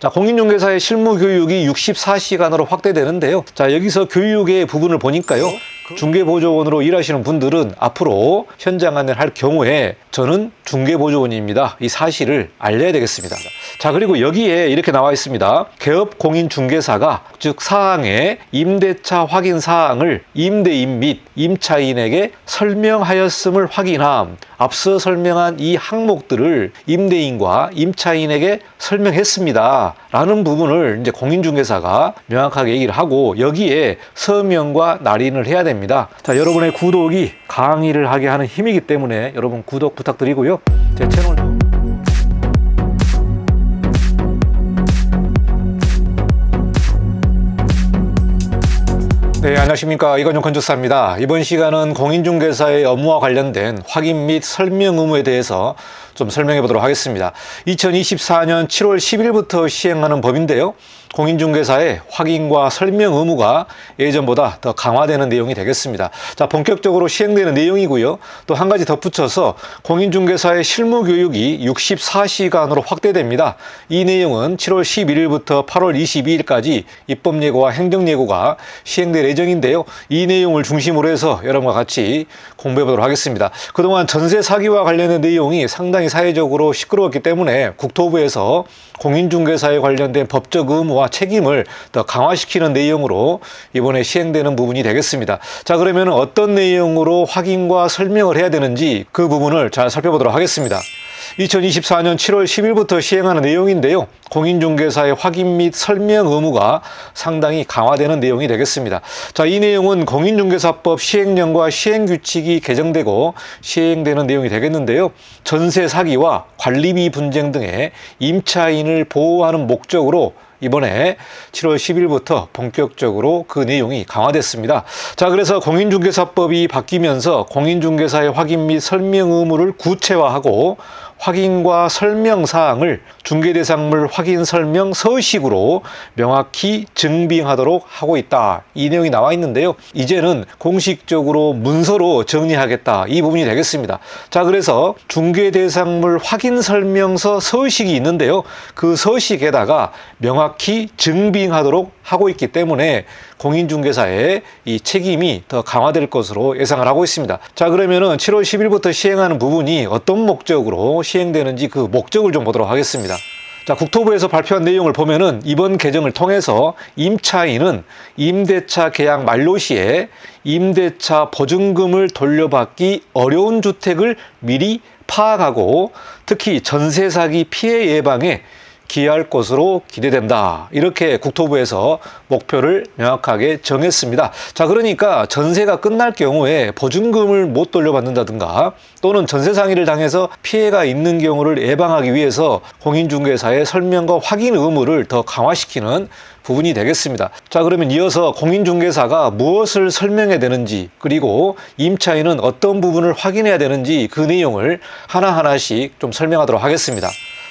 자, 공인중개사의 실무 교육이 64시간으로 확대되는데요. 자, 여기서 교육의 부분을 보니까요. 중개보조원으로 일하시는 분들은 앞으로 현장 안내를 할 경우에 저는 중개보조원입니다. 이 사실을 알려야 되겠습니다. 자, 그리고 여기에 이렇게 나와 있습니다. 개업 공인 중개사가 즉 사항의 임대차 확인 사항을 임대인 및 임차인에게 설명하였음을 확인함. 앞서 설명한 이 항목들을 임대인과 임차인에게 설명했습니다. 라는 부분을 이제 공인중개사가 명확하게 얘기를 하고 여기에 서명과 날인을 해야 됩니다. 자, 여러분의 구독이 강의를 하게 하는 힘이기 때문에 여러분 구독 부탁드리고요. 제 채널 네, 안녕하십니까. 이건용 건축사입니다. 이번 시간은 공인중개사의 업무와 관련된 확인 및 설명 의무에 대해서 좀 설명해 보도록 하겠습니다. 2024년 7월 10일부터 시행하는 법인데요. 공인중개사의 확인과 설명 의무가 예전보다 더 강화되는 내용이 되겠습니다. 자, 본격적으로 시행되는 내용이고요. 또 한 가지 덧붙여서 공인중개사의 실무 교육이 64시간으로 확대됩니다. 이 내용은 7월 11일부터 8월 22일까지 입법 예고와 행정 예고가 시행될 예정인데요. 이 내용을 중심으로 해서 여러분과 같이 공부해 보도록 하겠습니다. 그동안 전세 사기와 관련된 내용이 상당히 사회적으로 시끄러웠기 때문에 국토부에서 공인중개사에 관련된 법적 의무와 책임을 더 강화시키는 내용으로 이번에 시행되는 부분이 되겠습니다. 자, 그러면 어떤 내용으로 확인과 설명을 해야 되는지 그 부분을 잘 살펴보도록 하겠습니다. 2024년 7월 10일부터 시행하는 내용인데요. 공인중개사의 확인 및 설명 의무가 상당히 강화되는 내용이 되겠습니다. 자, 이 내용은 공인중개사법 시행령과 시행규칙이 개정되고 시행되는 내용이 되겠는데요. 전세 사기와 관리비 분쟁 등의 임차인을 보호하는 목적으로 이번에 7월 10일부터 본격적으로 그 내용이 강화됐습니다. 자, 그래서 공인중개사법이 바뀌면서 공인중개사의 확인 및 설명 의무를 구체화하고 확인과 설명 사항을 중개 대상물 확인 설명 서식으로 명확히 증빙하도록 하고 있다. 이 내용이 나와 있는데요. 이제는 공식적으로 문서로 정리하겠다. 이 부분이 되겠습니다. 자, 그래서 중개 대상물 확인 설명서 서식이 있는데요. 그 서식에다가 명확 히 증빙하도록 하고 있기 때문에 공인중개사의 이 책임이 더 강화될 것으로 예상을 하고 있습니다. 자, 그러면은 7월 10일부터 시행하는 부분이 어떤 목적으로 시행되는지 그 목적을 좀 보도록 하겠습니다. 자, 국토부에서 발표한 내용을 보면은 이번 개정을 통해서 임차인은 임대차 계약 만료 시에 임대차 보증금을 돌려받기 어려운 주택을 미리 파악하고 특히 전세 사기 피해 예방에 기여할 것으로 기대된다. 이렇게 국토부에서 목표를 명확하게 정했습니다. 자, 그러니까 전세가 끝날 경우에 보증금을 못 돌려받는다든가 또는 전세 상의를 당해서 피해가 있는 경우를 예방하기 위해서 공인중개사의 설명과 확인 의무를 더 강화시키는 부분이 되겠습니다. 자, 그러면 이어서 공인중개사가 무엇을 설명해야 되는지, 그리고 임차인은 어떤 부분을 확인해야 되는지 그 내용을 하나하나씩 좀 설명하도록 하겠습니다.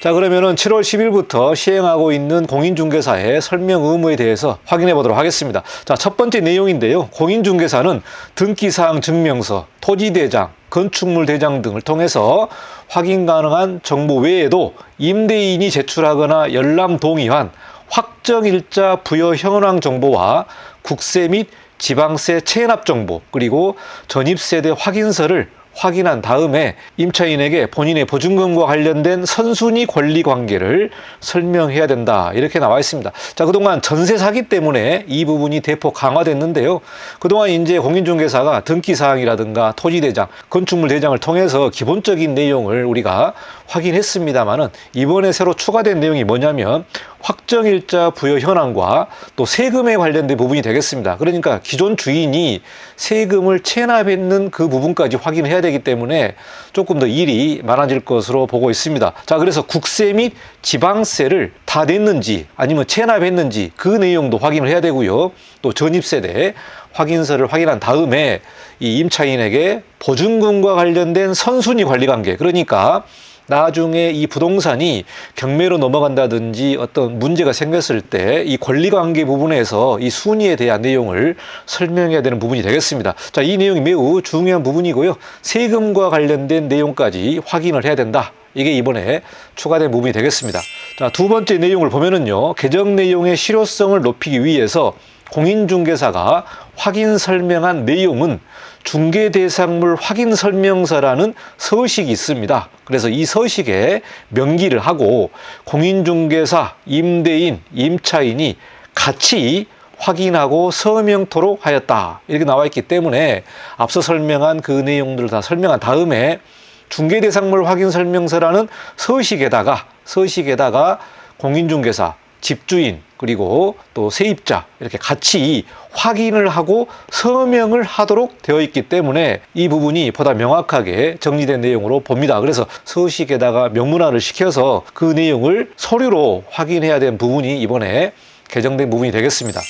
자, 그러면은 7월 10일부터 시행하고 있는 공인중개사의 설명 의무에 대해서 확인해 보도록 하겠습니다. 자, 첫 번째 내용인데요. 공인중개사는 등기사항 증명서, 토지대장, 건축물 대장 등을 통해서 확인 가능한 정보 외에도 임대인이 제출하거나 열람 동의한 확정일자 부여 현황 정보와 국세 및 지방세 체납 정보 그리고 전입세대 확인서를 확인한 다음에 임차인에게 본인의 보증금과 관련된 선순위 권리 관계를 설명해야 된다. 이렇게 나와 있습니다. 자, 그동안 전세 사기 때문에 이 부분이 대폭 강화됐는데요. 그동안 이제 공인중개사가 등기 사항이라든가 토지 대장, 건축물 대장을 통해서 기본적인 내용을 우리가 확인했습니다만은 이번에 새로 추가된 내용이 뭐냐면 확정일자 부여 현황과 또 세금에 관련된 부분이 되겠습니다. 그러니까 기존 주인이 세금을 체납했는 그 부분까지 확인해야 되기 때문에 조금 더 일이 많아질 것으로 보고 있습니다. 자, 그래서 국세 및 지방세를 다 냈는지 아니면 체납했는지 그 내용도 확인을 해야 되고요. 또 전입세대 확인서를 확인한 다음에 이 임차인에게 보증금과 관련된 선순위 관리 관계 그러니까 나중에 이 부동산이 경매로 넘어간다든지 어떤 문제가 생겼을 때 이 권리관계 부분에서 이 순위에 대한 내용을 설명해야 되는 부분이 되겠습니다. 자, 이 내용이 매우 중요한 부분이고요. 세금과 관련된 내용까지 확인을 해야 된다. 이게 이번에 추가된 부분이 되겠습니다. 자, 두 번째 내용을 보면은요. 개정 내용의 실효성을 높이기 위해서 공인중개사가 확인 설명한 내용은 중개 대상물 확인 설명서라는 서식이 있습니다. 그래서 이 서식에 명기를 하고 공인중개사, 임대인, 임차인이 같이 확인하고 서명토록 하였다. 이렇게 나와 있기 때문에 앞서 설명한 그 내용들을 다 설명한 다음에 중개 대상물 확인 설명서라는 서식에다가 서식에다가 공인중개사, 집주인 그리고 또 세입자 이렇게 같이 확인을 하고 서명을 하도록 되어 있기 때문에 이 부분이 보다 명확하게 정리된 내용으로 봅니다. 그래서 서식에다가 명문화를 시켜서 그 내용을 서류로 확인해야 되는 부분이 이번에 개정된 부분이 되겠습니다.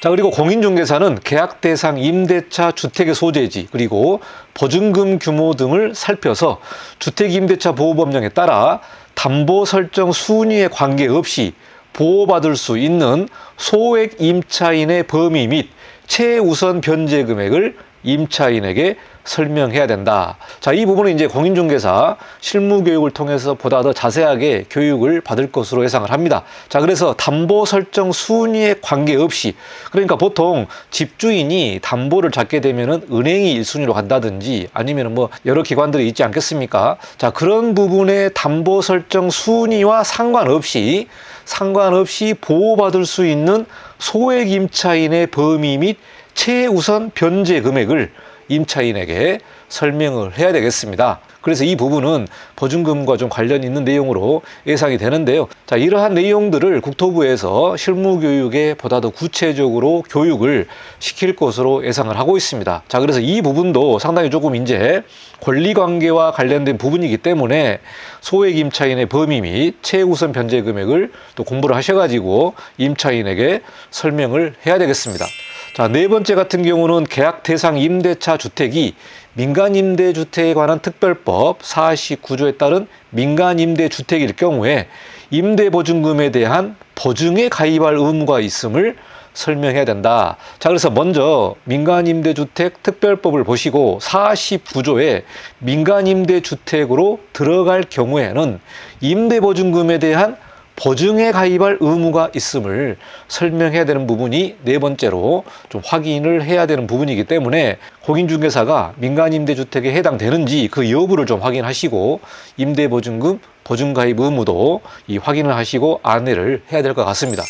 자, 그리고 공인중개사는 계약 대상 임대차 주택의 소재지, 그리고 보증금 규모 등을 살펴서 주택임대차 보호법령에 따라 담보 설정 순위에 관계없이 보호받을 수 있는 소액 임차인의 범위 및 최우선 변제 금액을 임차인에게 설명해야 된다. 자, 이 부분은 이제 공인중개사 실무 교육을 통해서 보다 더 자세하게 교육을 받을 것으로 예상을 합니다. 자, 그래서 담보 설정 순위에 관계없이 그러니까 보통 집주인이 담보를 잡게 되면은 은행이 1순위로 간다든지 아니면 뭐 여러 기관들이 있지 않겠습니까? 자, 그런 부분의 담보 설정 순위와 상관없이 상관없이 보호받을 수 있는 소액 임차인의 범위 및 최우선 변제 금액을 임차인에게 설명을 해야 되겠습니다. 그래서 이 부분은 보증금과 좀 관련 있는 내용으로 예상이 되는데요. 자, 이러한 내용들을 국토부에서 실무교육에 보다 더 구체적으로 교육을 시킬 것으로 예상을 하고 있습니다. 자, 그래서 이 부분도 상당히 조금 이제 권리관계와 관련된 부분이기 때문에 소액 임차인의 범위 및 최우선 변제 금액을 또 공부를 하셔가지고 임차인에게 설명을 해야 되겠습니다. 자, 네 번째 같은 경우는 계약 대상 임대차 주택이 민간 임대 주택에 관한 특별법 49조에 따른 민간 임대 주택일 경우에 임대 보증금에 대한 보증에 가입할 의무가 있음을 설명해야 된다. 자, 그래서 먼저 민간 임대 주택 특별법을 보시고 49조에 민간 임대 주택으로 들어갈 경우에는 임대 보증금에 대한 보증에 가입할 의무가 있음을 설명해야 되는 부분이 네 번째로 좀 확인을 해야 되는 부분이기 때문에 공인중개사가 민간임대주택에 해당되는지 그 여부를 좀 확인하시고 임대보증금 보증가입 의무도 이 확인을 하시고 안내를 해야 될 것 같습니다.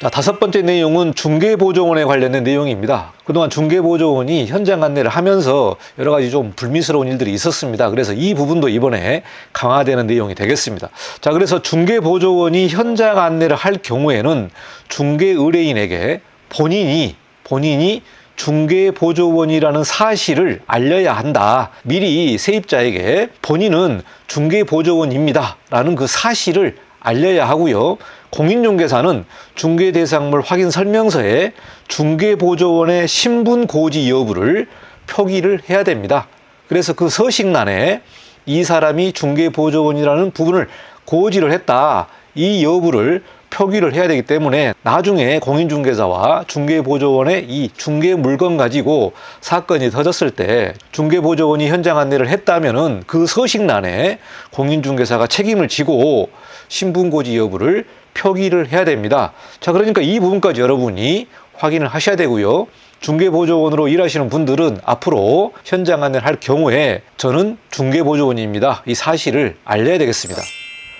자, 다섯 번째 내용은 중개보조원에 관련된 내용입니다. 그동안 중개보조원이 현장 안내를 하면서 여러 가지 좀 불미스러운 일들이 있었습니다. 그래서 이 부분도 이번에 강화되는 내용이 되겠습니다. 자, 그래서 중개보조원이 현장 안내를 할 경우에는 중개 의뢰인에게 본인이, 본인이 중개보조원이라는 사실을 알려야 한다. 미리 세입자에게 본인은 중개보조원입니다. 라는 그 사실을 알려야 하고요. 공인중개사는 중개대상물 확인 설명서에 중개보조원의 신분 고지 여부를 표기를 해야 됩니다. 그래서 그 서식란에 이 사람이 중개보조원이라는 부분을 고지를 했다. 이 여부를 표기를 해야 되기 때문에 나중에 공인중개사와 중개보조원의 이 중개 물건 가지고 사건이 터졌을 때 중개보조원이 현장 안내를 했다면은 그 서식란에 공인중개사가 책임을 지고 신분고지 여부를 표기를 해야 됩니다. 자, 그러니까 이 부분까지 여러분이 확인을 하셔야 되고요. 중개보조원으로 일하시는 분들은 앞으로 현장 안내를 할 경우에 저는 중개보조원입니다. 이 사실을 알려야 되겠습니다.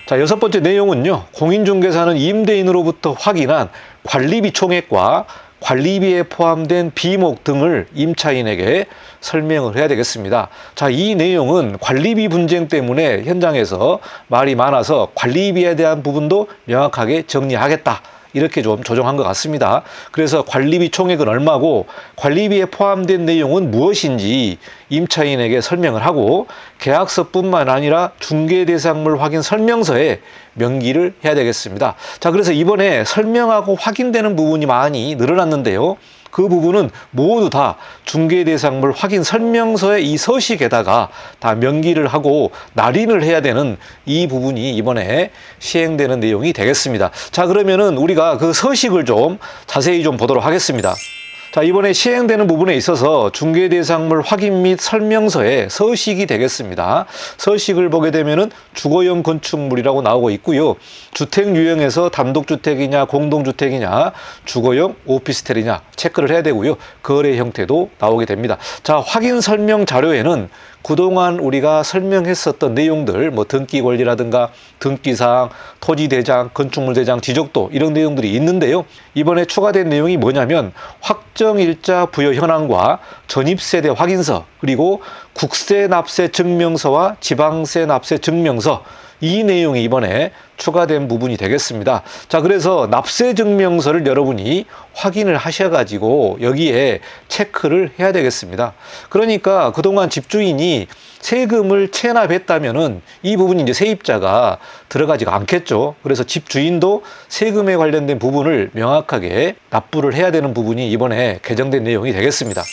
자, 여섯 번째 내용은요. 공인중개사는 임대인으로부터 확인한 관리비 총액과 관리비에 포함된 비목 등을 임차인에게 설명을 해야 되겠습니다. 자, 이 내용은 관리비 분쟁 때문에 현장에서 말이 많아서 관리비에 대한 부분도 명확하게 정리하겠다. 이렇게 좀 조정한 것 같습니다. 그래서 관리비 총액은 얼마고 관리비에 포함된 내용은 무엇인지 임차인에게 설명을 하고 계약서뿐만 아니라 중개 대상물 확인 설명서에 명기를 해야 되겠습니다. 자, 그래서 이번에 설명하고 확인되는 부분이 많이 늘어났는데요. 그 부분은 모두 다 중개대상물 확인 설명서의 이 서식에다가 다 명기를 하고 날인을 해야 되는 이 부분이 이번에 시행되는 내용이 되겠습니다. 자, 그러면은 우리가 그 서식을 좀 자세히 좀 보도록 하겠습니다. 자, 이번에 시행되는 부분에 있어서 중개 대상물 확인 및 설명서에 서식이 되겠습니다. 서식을 보게 되면은 주거용 건축물이라고 나오고 있고요. 주택 유형에서 단독주택이냐 공동주택이냐 주거용 오피스텔이냐 체크를 해야 되고요. 거래 형태도 나오게 됩니다. 자, 확인 설명 자료에는 그동안 우리가 설명했었던 내용들, 뭐 등기 권리라든가 등기사항, 토지 대장, 건축물 대장, 지적도 이런 내용들이 있는데요. 이번에 추가된 내용이 뭐냐면 확정일자 부여 현황과 전입세대 확인서, 그리고 국세 납세 증명서와 지방세 납세 증명서 이 내용이 이번에 추가된 부분이 되겠습니다. 자, 그래서 납세 증명서를 여러분이 확인을 하셔가지고 여기에 체크를 해야 되겠습니다. 그러니까 그동안 집주인이 세금을 체납했다면은 이 부분이 이제 세입자가 들어가지가 않겠죠. 그래서 집주인도 세금에 관련된 부분을 명확하게 납부를 해야 되는 부분이 이번에 개정된 내용이 되겠습니다.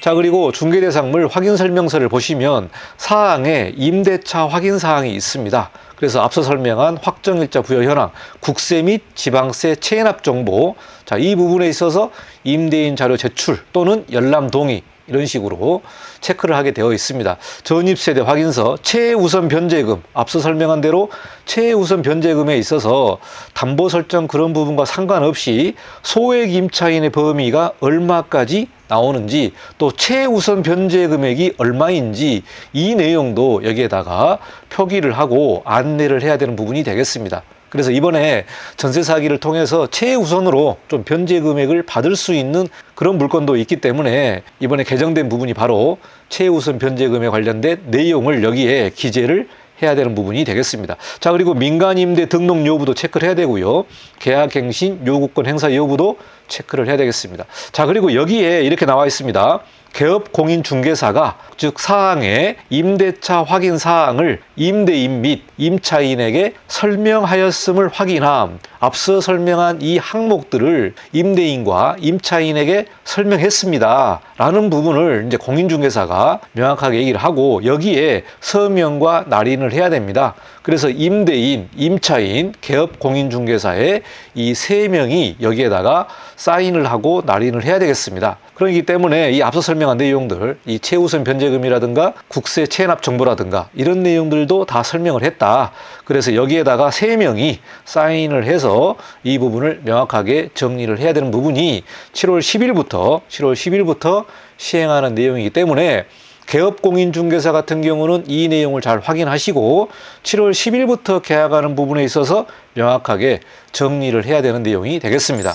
자, 그리고 중개대상물 확인 설명서를 보시면 사항에 임대차 확인 사항이 있습니다. 그래서 앞서 설명한 확정일자 부여 현황, 국세 및 지방세 체납 정보, 자, 이 부분에 있어서 임대인 자료 제출 또는 열람 동의 이런 식으로 체크를 하게 되어 있습니다. 전입세대 확인서, 최우선 변제금, 앞서 설명한 대로 최우선 변제금에 있어서 담보 설정 그런 부분과 상관없이 소액 임차인의 범위가 얼마까지 나오는지 또 최우선 변제 금액이 얼마인지 이 내용도 여기에다가 표기를 하고 안내를 해야 되는 부분이 되겠습니다. 그래서 이번에 전세 사기를 통해서 최우선으로 좀 변제 금액을 받을 수 있는 그런 물건도 있기 때문에 이번에 개정된 부분이 바로 최우선 변제 금액 관련된 내용을 여기에 기재를 해야 되는 부분이 되겠습니다. 자, 그리고 민간임대 등록 여부도 체크를 해야 되고요. 계약갱신 요구권 행사 여부도 체크를 해야 되겠습니다. 자, 그리고 여기에 이렇게 나와 있습니다. 개업 공인 중개사가 즉 사항의 임대차 확인 사항을 임대인 및 임차인에게 설명하였음을 확인함. 앞서 설명한 이 항목들을 임대인과 임차인에게 설명했습니다. 라는 부분을 이제 공인중개사가 명확하게 얘기를 하고 여기에 서명과 날인을 해야 됩니다. 그래서 임대인, 임차인, 개업 공인중개사의 이 세 명이 여기에다가 사인을 하고 날인을 해야 되겠습니다. 그렇기 때문에 이 앞서 설명한 내용들, 이 최우선 변제금이라든가 국세 체납 정보라든가 이런 내용들도 다 설명을 했다. 그래서 여기에다가 세 명이 사인을 해서 이 부분을 명확하게 정리를 해야 되는 부분이 7월 10일부터 7월 10일부터 시행하는 내용이기 때문에 개업공인중개사 같은 경우는 이 내용을 잘 확인하시고 7월 10일부터 계약하는 부분에 있어서 명확하게 정리를 해야 되는 내용이 되겠습니다.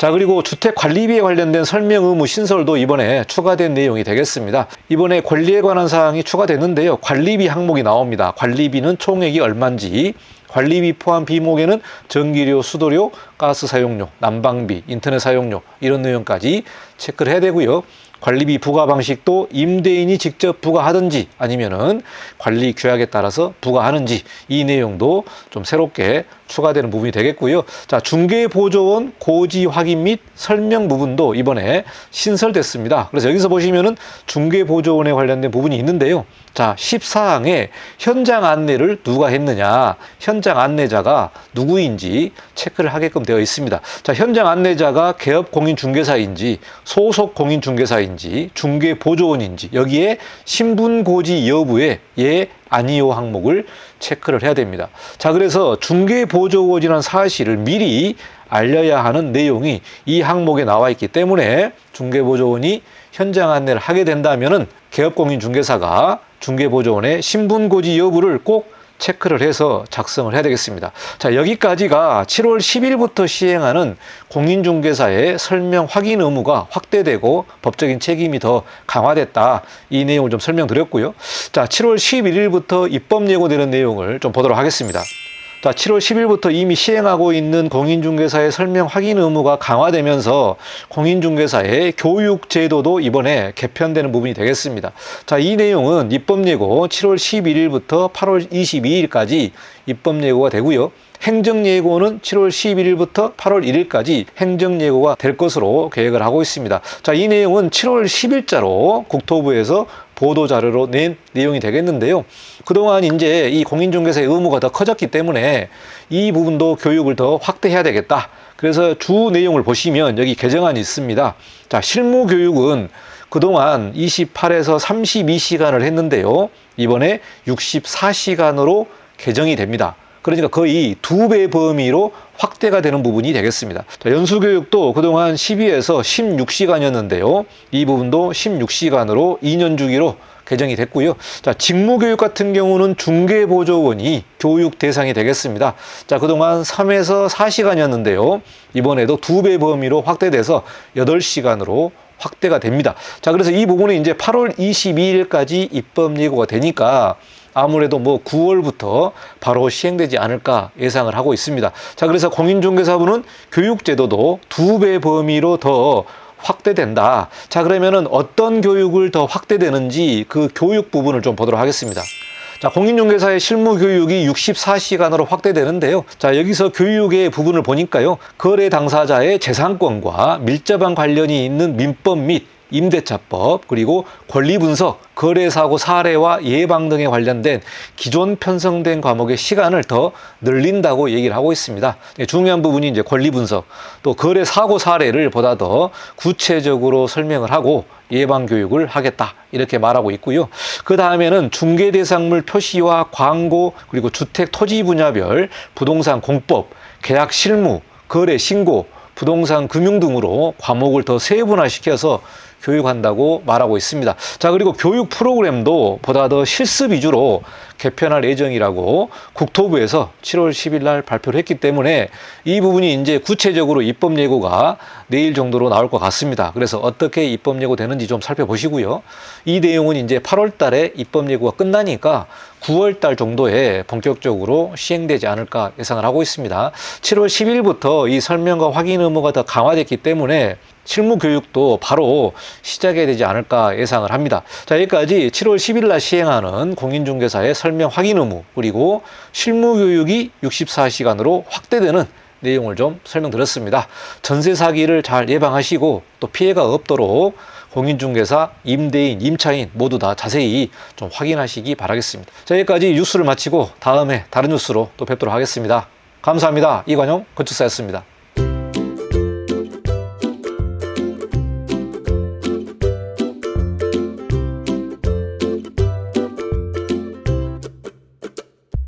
자, 그리고 주택 관리비에 관련된 설명 의무 신설도 이번에 추가된 내용이 되겠습니다. 이번에 권리에 관한 사항이 추가됐는데요. 관리비 항목이 나옵니다. 관리비는 총액이 얼마인지, 관리비 포함 비목에는 전기료, 수도료, 가스 사용료, 난방비, 인터넷 사용료 이런 내용까지 체크를 해야 되고요. 관리비 부과 방식도 임대인이 직접 부과하든지 아니면은 관리 규약에 따라서 부과하는지 이 내용도 좀 새롭게 추가되는 부분이 되겠고요. 자, 중개 보조원 고지 확인 및 설명 부분도 이번에 신설됐습니다. 그래서 여기서 보시면은 중개 보조원에 관련된 부분이 있는데요. 자, 14항에 현장 안내를 누가 했느냐, 현장 안내자가 누구인지 체크를 하게끔 되어 있습니다. 자, 현장 안내자가 개업 공인 중개사인지, 소속 공인중개사인지, 중개보조원인지, 여기에 신분고지 여부에 예, 아니요 항목을 체크를 해야 됩니다. 자, 그래서 중개보조원이라는 사실을 미리 알려야 하는 내용이 이 항목에 나와 있기 때문에 중개보조원이 현장 안내를 하게 된다면 은 개업공인중개사가 중개보조원의 신분고지 여부를 꼭 체크를 해서 작성을 해야 되겠습니다. 자, 여기까지가 7월 10일부터 시행하는 공인중개사의 설명 확인 의무가 확대되고 법적인 책임이 더 강화됐다. 이 내용을 좀 설명드렸고요. 자, 7월 11일부터 입법 예고되는 내용을 좀 보도록 하겠습니다. 자, 7월 10일부터 이미 시행하고 있는 공인중개사의 설명 확인 의무가 강화되면서 공인중개사의 교육 제도도 이번에 개편되는 부분이 되겠습니다. 자, 이 내용은 입법 예고 7월 11일부터 8월 22일까지 입법 예고가 되고요. 행정 예고는 7월 11일부터 8월 1일까지 행정 예고가 될 것으로 계획을 하고 있습니다. 자, 이 내용은 7월 10일자로 국토부에서 보도 자료로 낸 내용이 되겠는데요. 그동안 이제 이 공인중개사의 의무가 더 커졌기 때문에 이 부분도 교육을 더 확대해야 되겠다. 그래서 주 내용을 보시면 여기 개정안이 있습니다. 자, 실무 교육은 그동안 28에서 32시간을 했는데요. 이번에 64시간으로 개정이 됩니다. 그러니까 거의 두 배 범위로 확대가 되는 부분이 되겠습니다. 자, 연수교육도 그동안 12에서 16시간이었는데요. 이 부분도 16시간으로 2년 주기로 개정이 됐고요. 자, 직무교육 같은 경우는 중개보조원이 교육 대상이 되겠습니다. 자, 그동안 3에서 4시간이었는데요. 이번에도 두 배 범위로 확대돼서 8시간으로 확대가 됩니다. 자, 그래서 이 부분이 이제 8월 22일까지 입법 예고가 되니까 아무래도 뭐 9월부터 바로 시행되지 않을까 예상을 하고 있습니다. 자, 그래서 공인중개사부는 교육제도도 두 배 범위로 더 확대된다. 자, 그러면은 어떤 교육을 더 확대되는지 그 교육 부분을 좀 보도록 하겠습니다. 자, 공인중개사의 실무 교육이 64시간으로 확대되는데요. 자, 여기서 교육의 부분을 보니까요. 거래 당사자의 재산권과 밀접한 관련이 있는 민법 및 임대차법 그리고 권리 분석, 거래 사고 사례와 예방 등에 관련된 기존 편성된 과목의 시간을 더 늘린다고 얘기를 하고 있습니다. 예, 중요한 부분이 이제 권리 분석, 또 거래 사고 사례를 보다 더 구체적으로 설명을 하고 예방 교육을 하겠다 이렇게 말하고 있고요. 그 다음에는 중개 대상물 표시와 광고 그리고 주택 토지 분야별 부동산 공법, 계약 실무, 거래 신고 부동산 금융 등으로 과목을 더 세분화시켜서 교육한다고 말하고 있습니다. 자, 그리고 교육 프로그램도 보다 더 실습 위주로 개편할 예정이라고 국토부에서 7월 10일 날 발표를 했기 때문에 이 부분이 이제 구체적으로 입법 예고가 내일 정도로 나올 것 같습니다. 그래서 어떻게 입법 예고 되는지 좀 살펴보시고요. 이 내용은 이제 8월 달에 입법 예고가 끝나니까 9월 달 정도에 본격적으로 시행되지 않을까 예상을 하고 있습니다. 7월 10일부터 이 설명과 확인 의무가 더 강화됐기 때문에 실무 교육도 바로 시작해야 되지 않을까 예상을 합니다. 자, 여기까지 7월 10일 날 시행하는 공인중개사의 설명 확인 의무 그리고 실무 교육이 64시간으로 확대되는 내용을 좀 설명드렸습니다. 전세 사기를 잘 예방하시고 또 피해가 없도록 공인중개사, 임대인, 임차인 모두 다 자세히 좀 확인하시기 바라겠습니다. 자, 여기까지 뉴스를 마치고 다음에 다른 뉴스로 또 뵙도록 하겠습니다. 감사합니다. 이관용 건축사였습니다.